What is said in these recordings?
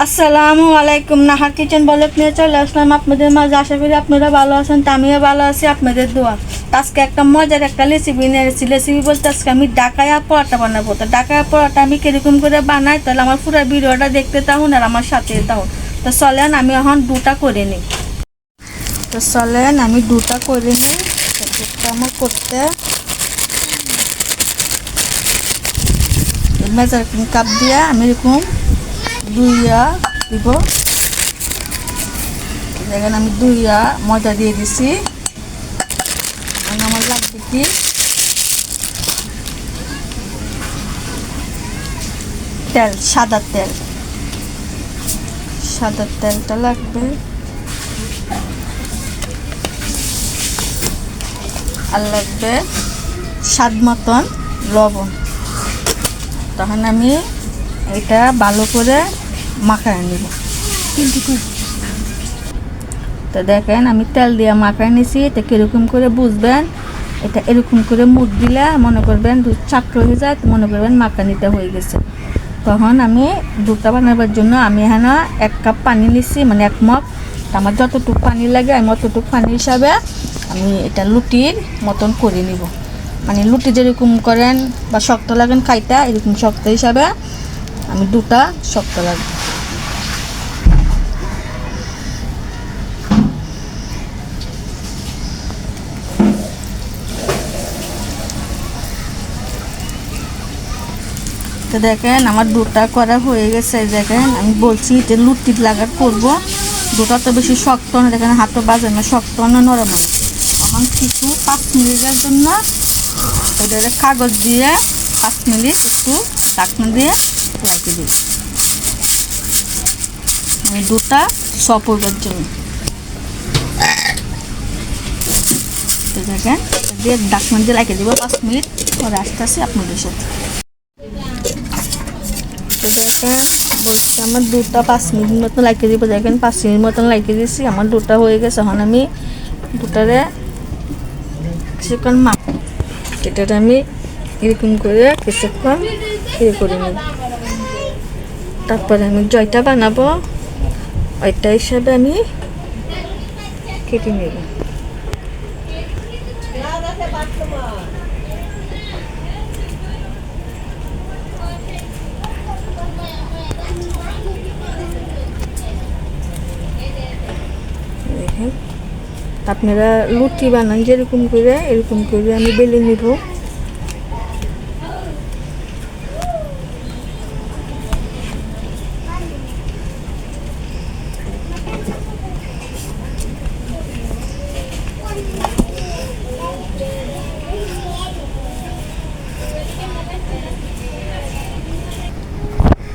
আসসালামু আলাইকুম। নাহার কিচেন বলক নিয়ে চলে আসলাম আপনাদের মাঝে। আশা করি আপনারা ভালো আছেন তা আমিও ভালো আছি, আপনাদের দোয়া। আজকে একটা মজার একটা রেসিপি নিয়ে এসেছি। রেসিপি বলতে আজকে আমি ডাকায়া পরোটা বানাবো। তো ডাকায়া পরোটা আমি কীরকম করে বানাই, তাহলে আমার পুরো ভিডিওটা দেখতে থাকুন আর আমার সাথে থাকুন। তো চলেন, আমি এখন দুটা করে নিই। তো চলেন, আমি দুটা করে নিই। দুটা আমার করতে। মেজারিং কাপ দিয়ে আমি এরকম দুইয়া দিব। দেখেন আমি দুইয়া ময়দা দিয়ে দিছি। এখন আমার লাগবে কি? তেল, সাদা তেল। সাদা তেলটা লাগবে। আর লাগবে স্বাদ মতন লবণ। তখন আমি এটা ভালো করে মাখায় নিব। তো দেখেন আমি তেল দিয়ে মাখায় নিছি এটা কীরকম করে বুঝবেন? এটা এরকম করে মুখ দিলে মনে করবেন দুধ চাপট হয়ে যায় তো মনে করবেন মাখানিটা হয়ে গেছে। তখন আমি দুধটা বানাবার জন্য আমি এখানে এক কাপ পানি নিছি মানে এক মগ। আমার যতটুকু পানি লাগে আমি অতটুকু পানি হিসাবে আমি এটা লুটির মতন করে নিব। মানে লুটি যেরকম করেন বা শক্ত লাগেন খাইটা এরকম শক্ত হিসাবে আমি দুটা শক্ত লাগবে। তো দেখেন, আমার দুটা করা হয়ে গেছে, দেখেন, আমি বলছি এটা লুটি লাগার করব। দুটা তো বেশি শক্ত না, দেখেন হাতও বাজে না, শক্ত না নরম এখন কিছু পাঁচ মিনিটের জন্য ওটা কাগজ দিয়ে পাঁচ মিনিট একটু ঢাকনা দিয়ে রেখে দিই আমি দুটা সপরবার জন্য। দেখেন দিয়ে ঢাকনা দিয়ে রেখে দিব। পাঁচ মিনিট পরে আসতে আসি আপনাদের সাথে। দেখেন বলছি আমার দুটা পাঁচ মিনিট মতন লাগিয়ে দিব। দেখেন, পাঁচ মিনিট মতন লাগিয়ে দিয়েছি। আমার দুটা হয়ে গেছে। এখন আমি দুটারে কিছুক্ষণ মা এটাতে আমি এরকম করে কিছুক্ষণ ইয়ে করে নেব। তারপরে আমি জয়টা বানাবো। ওইটা হিসাবে আমি কেটে নেব। দেখেন আপনারা লুচি বানান, যেরকম করে, এরকম করে আমি বেলে নিব।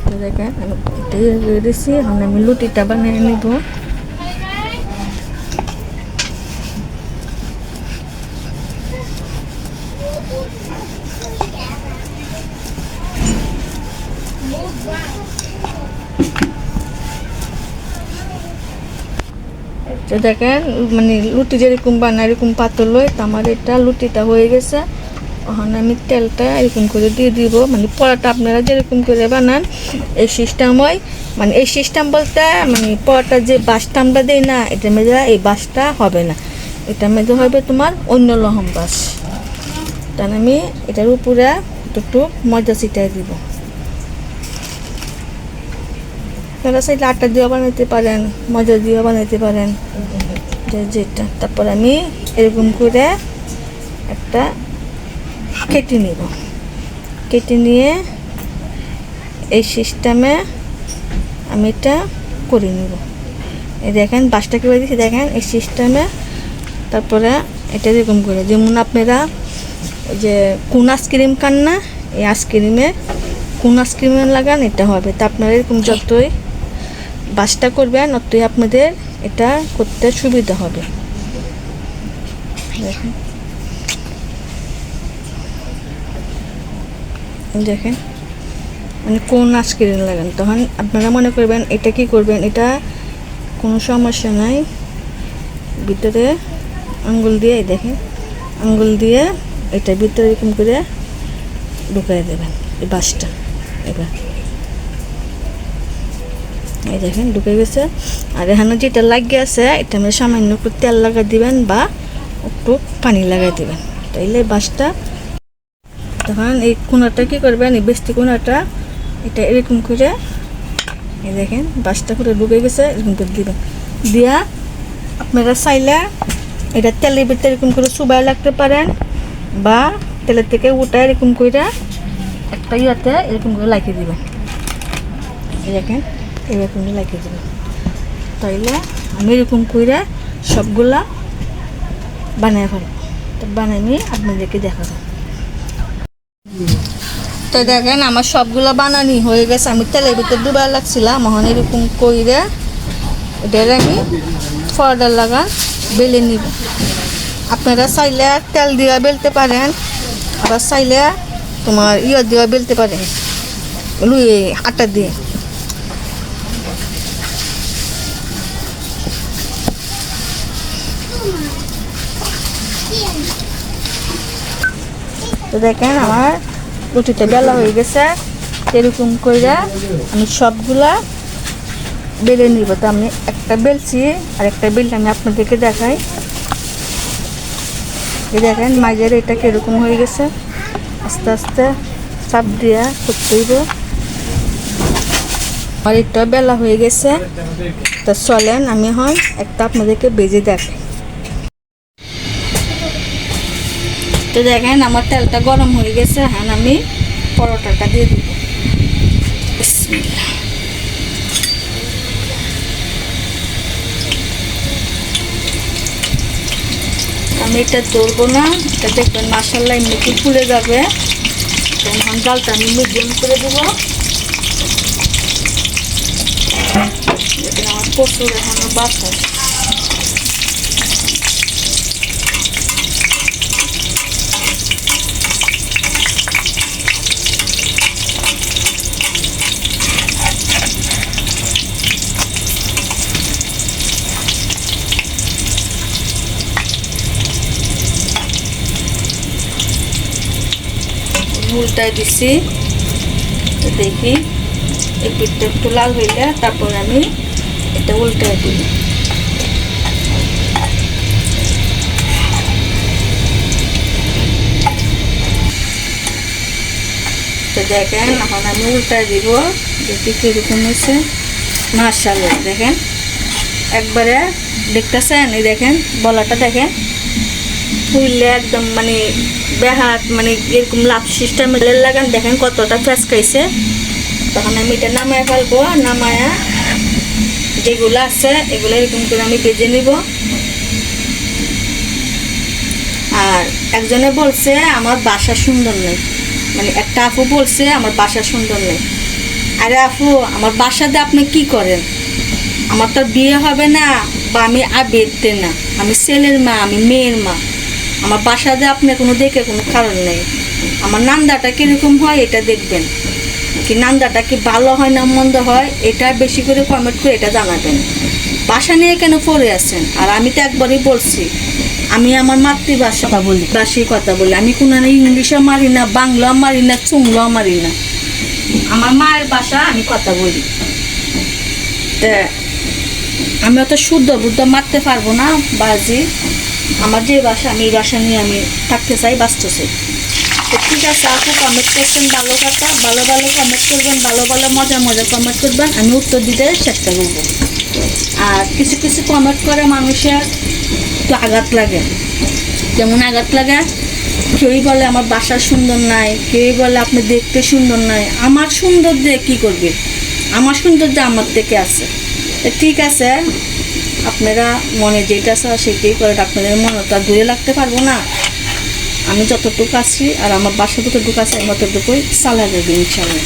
তো দেখেন, আমি এটা দিয়েছি, এখন আমি লুটিটা বানিয়ে নিব। দেখেন মানে লুটি যেরকম বানায়, এরকম পাতল হয় তো আমার এটা লুটিটা হয়ে গেছে। এখন আমি তেলটা এরকম করে দিয়ে দিব। মানে পরোটা আপনারা যেরকম করে বানান, এই সিস্টেম হয় মানে এই সিস্টেম বলতে মানে পরোটা যে বাসটা আমরা দিই না, এটা মেজে এই বাসটা হবে না। এটা মেজে হবে তোমার অন্য লহম বাস। তাহলে আমি এটার উপরে একটু মজা ছিটাই দিব। আপনারা চাইলে আটা দিয়েও বানাতে পারেন, মজা দিয়েও বানাতে পারেন। যেটা। তারপর আমি এরকম করে একটা কেটে নিব। কেটে নিয়ে এই সিস্টেমে আমি এটা করে নিব। এই দেখেন বাসটা কীভাবে দিচ্ছি দেখেন, এই সিস্টেমে তারপরে এটা এরকম করে। যেমন আপনারা যে কোন আইসক্রিম খান না, এই আইসক্রিমে কোন আইসক্রিমে লাগান, এটা হবে। তা আপনারা এরকম যতই বাসটা করবেন অতই আপনাদের এটা করতে সুবিধা হবে। দেখেন। দেখেন। মানে কোন আইসক্রিম লাগান? তখন আপনারা মনে করবেন, এটা কি করবেন? এটা কোনো সমস্যা নাই। ভিতরে আঙ্গুল দিয়ে দেখেন, আঙ্গুল দিয়ে এটা ভিতরে এরকম করে ঢুকাই দেবেন, এই বাসটা। এবার। এই দেখেন, ঢুকে গেছে। আর এখানে যেটা লাগিয়ে আছে, এটা আমরা সামান্য একটু তেল লাগাই দিবেন বা একটু পানি লাগাই দিবেন। তাইলে বাসটা তখন এই কোনাটা কি করবেন, এই বেস্তি কোনাটা এটা এরকম করে, এই দেখেন, বাসটা করে ঢুকে গেছে, এরকম করে দিবেন। দিয়া আপনারা চাইলে এটা তেলের ভিতরে এরকম করে চুবাই লাগতে পারেন বা তেলের থেকে উঠে এরকম করে একটা ইয়াতে এরকম করে লাগিয়ে দিবেন। এই দেখেন। এরকম লাগিয়ে দিবেন তাইলে আমি এরকম করে সবগুলা বানিয়ে ফেলব তো নিয়ে আপনাদেরকে দেখাবো। তো দেখেন, আমার সবগুলো বানানি হয়ে গেছে। আমি তেলের ভিতরে ডুবাই লাগছিলাম, এখন এরকম কইরে এটার আমি ফর্ডার লাগান বেলে নিব। আপনারা চাইলে তেল দিয়ে বেলতে পারেন, আবার চাইলে তোমার ইয়ে দিয়ে বেলতে পারেন লুই আটা দিয়ে। তো দেখেন আমার রুটিটা বেলা হয়ে গেছে। এরকম করে আমি সবগুলা বেলে নিব। তো আমি একটা বেলছি আর একটা বেলটা আমি আপনাদেরকে দেখাই। এই দেখেন মাঝের এটা কীরকম হয়ে গেছে। আস্তে আস্তে চাপ দিয়া করতে হইব। আর এটা বেলা হয়ে গেছে। তো চলেন আমি হয় একটা আপনাদেরকে বেজে দেখাই। তো দেখেন আমার তেলটা গরম হয়ে গেছে হ্যাঁ আমি পরোটাটা দিয়ে দিব। আমি এটা ধরবো না, এটা দেখবেন মাসাল্লাহ এমনিতে ফুলে যাবে। এখন ডালটা আমি মিডিয়াম করে দেবো। আমার প্রচুর এখনও বাসা উল্টায় দিছি। তো দেখি, এই পিঠটা একটু লাল হইলে তারপর আমি এটা উল্টায় দিই তো দেখেন, এখন আমি উল্টায় দিব, দেখি কীরকম হয়েছে। মার্শাল্লাহ দেখেন। একবারে দেখতেছেন, এই দেখেন, বলাটা দেখেন। ফুললে একদম মানে বেহাত মানে এরকম লাভ সিস্টেম লাগান দেখেন কতটা ফেসকাইছে তখন আমি এটা নামায় ফেলব, নামায়া যেগুলো আছে এগুলো এরকম করে আমি বেজে নিব। আর একজনে বলছে, আমার বাসা সুন্দর নেই। মানে একটা আপু বলছে, আমার বাসা সুন্দর নেই। আরে আপু, আমার বাসাতে আপনি কি করেন? আমার তো বিয়ে হবে না বা আমি আবেদতে না। আমি ছেলের মা, আমি মেয়ের মা। আমার বাসাতে আপনি কোনো দেখে কোনো কারণ নেই। আমার নান্দাটা কীরকম হয় এটা দেখবেন। কি নান্দাটা কি ভালো হয় না মন্দ হয় এটা বেশি করে কমেন্ট করে এটা জানাবেন। বাসা নিয়ে কেন পড়ে আছেন? আর আমি তো একবারই বলছি আমি আমার মাতৃভাষা বলি। বাসি কথা বলি। আমি কোনো ইংলিশও মারি না বাংলাও মারি না চুংলাও মারি না। আমার মায়ের ভাষা আমি কথা বলি। তা আমি অত শুদ্ধ বুদ্ধ মারতে পারব না বাজি। আমার যে বাসা, আমি এই বাসা নিয়ে আমি থাকতে চাই বাঁচতে চাই তো ঠিক আছে আপু কমেন্ট করছেন, ভালো কথা। ভালো ভালো কমেন্ট করবেন, ভালো ভালো, মজা মজা কমেন্ট করবেন। আমি উত্তর দিতে চেষ্টা করব। আর কিছু কিছু কমেন্ট করে মানুষের তো আঘাত লাগে। যেমন আঘাত লাগে, কেউই বলে আমার বাসা সুন্দর নাই, কেউই বলে আপনি দেখতে সুন্দর নাই। আমার সুন্দর দিয়ে কী করবে? আমার সৌন্দর্য আমার থেকে আছে। ঠিক আছে আপনারা মনে যেটা আছে সেটাই করে আপনাদের মনে আর দূরে লাগতে পারব না। আমি যতটুকু আছি আর আমার বাসা যতটুকু আছে, আমি ততটুকুই চালা দেবো ইনশাল্লাহ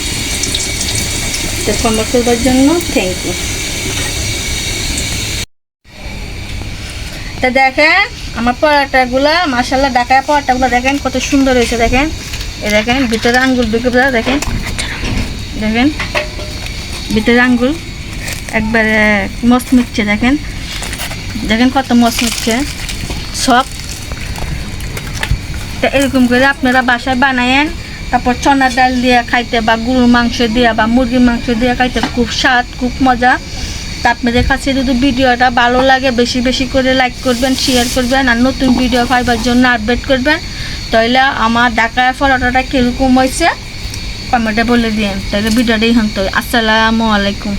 তো কমেন্ট করবার জন্য থ্যাংক ইউ তা দেখেন, আমার পরোটাগুলো মাসাল্লাহ ডাকায় পরোটাগুলো দেখেন কত সুন্দর হয়েছে, দেখেন। এ দেখেন, ভিতরে আঙ্গুল দেওয়া দেখেন। দেখেন, ভিতরে আঙ্গুল একবারে মস্ত মিটছে দেখেন। দেখেন কত মস্ত মিটছে সব। তা এরকম করে আপনারা বাসায় বানায়েন। তারপর চনা ডাল দিয়ে খাইতে বা গরুর মাংস দিয়ে বা মুরগির মাংস দিয়ে খাইতে খুব স্বাদ, খুব মজা। তা আপনাদের কাছে যদি ভিডিওটা ভালো লাগে, বেশি বেশি করে লাইক করবেন শেয়ার করবেন আর নতুন ভিডিও পাইবার জন্য আপডেট করবেন তাহলে আমার ডাকায় পরোটাটা কীরকম হয়েছে কমেন্টে বলে দিন তাহলে ভিডিওটা হতো আসসালামু আলাইকুম।